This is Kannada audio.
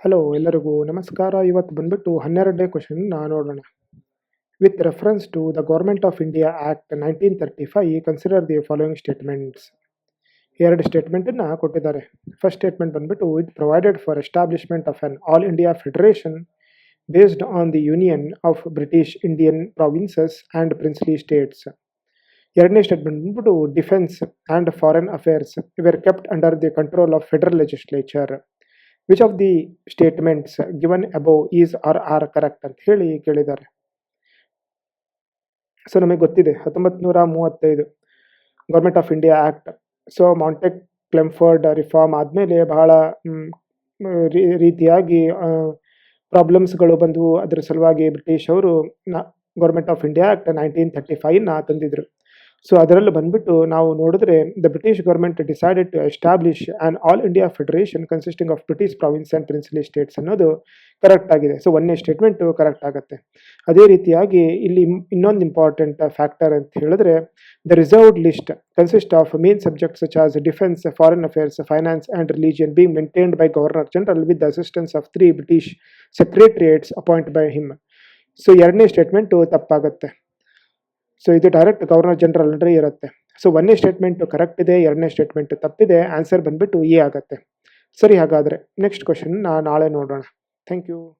ಹಲೋ ಎಲ್ಲರಿಗೂ ನಮಸ್ಕಾರ. ಇವತ್ತು ಬಂದ್ಬಿಟ್ಟು ಹನ್ನೆರಡನೇ ನಾನು ನೋಡೋಣ. With reference to the government of India act nineteen thirty five consider the following statements ಎರಡು ಸ್ಟೇಟ್ಮೆಂಟನ್ನು ಕೊಟ್ಟಿದ್ದಾರೆ. ಫಸ್ಟ್ ಸ್ಟೇಟ್ಮೆಂಟ್ ಬಂದ್ಬಿಟ್ಟು it provided for establishment of an all India federation based on the union of British Indian provinces and princely states ಎರಡನೇ ಸ್ಟೇಟ್ಮೆಂಟ್ ಬಂದ್ಬಿಟ್ಟು defence and foreign affairs were kept under the control of federal legislature which of the statements given above is are are correct ಅಂತ ಹೇಳಿ ಕೇಳಿದ್ದಾರೆ. ಸೊ ನಮಗೆ ಗೊತ್ತಿದೆ ಹತ್ತೊಂಬತ್ತು ನೂರ ಮೂವತ್ತೈದು government of India act so Montagu Chelmsford reform ಆದಮೇಲೆ ಬಹಳ ರೀತಿಯಾಗಿ ಪ್ರಾಬ್ಲಮ್ಸ್ಗಳು ಬಂದವು. ಅದರ ಸಲುವಾಗಿ ಬ್ರಿಟಿಷ್ ಅವರು government of India act nineteen thirty ಫೈವ್ನ ತಂದಿದ್ರು. ಸೊ ಅದರಲ್ಲಿ ಬಂದ್ಬಿಟ್ಟು ನಾವು ನೋಡಿದ್ರೆ the British government decided to establish an all India federation consisting of British province and princely states ಅನ್ನೋದು ಕರೆಕ್ಟ್ ಆಗಿದೆ. ಸೊ ಒಂದನೇ ಸ್ಟೇಟ್ಮೆಂಟು ಕರೆಕ್ಟ್ ಆಗುತ್ತೆ. ಅದೇ ರೀತಿಯಾಗಿ ಇಲ್ಲಿ ಇನ್ನೊಂದು ಇಂಪಾರ್ಟೆಂಟ್ ಫ್ಯಾಕ್ಟರ್ ಅಂತ ಹೇಳಿದ್ರೆ the reserved list consist of main subjects such as defence foreign affairs finance and religion being maintained by governor general with the assistance of three British secretariats appoint by him so ಎರಡನೇ ಸ್ಟೇಟ್ಮೆಂಟು ತಪ್ಪಾಗುತ್ತೆ. ಸೊ ಇದು ಡೈರೆಕ್ಟ್ ಗವರ್ನರ್ ಜನರಲ್ ಅಂದ್ರೆ ಇರುತ್ತೆ. ಸೊ ಒಂದನೇ ಸ್ಟೇಟ್ಮೆಂಟ್ ಕರೆಕ್ಟ್ ಇದೆ, ಎರಡನೇ ಸ್ಟೇಟ್ಮೆಂಟ್ ತಪ್ಪಿದೆ ಆನ್ಸರ್ ಬಂದ್ಬಿಟ್ಟು ಎ ಆಗುತ್ತೆ. ಸರಿ ಹಾಗಾದರೆ ನೆಕ್ಸ್ಟ್ ಕ್ವಶನ್ ನಾಳೆ ನೋಡೋಣ. Thank you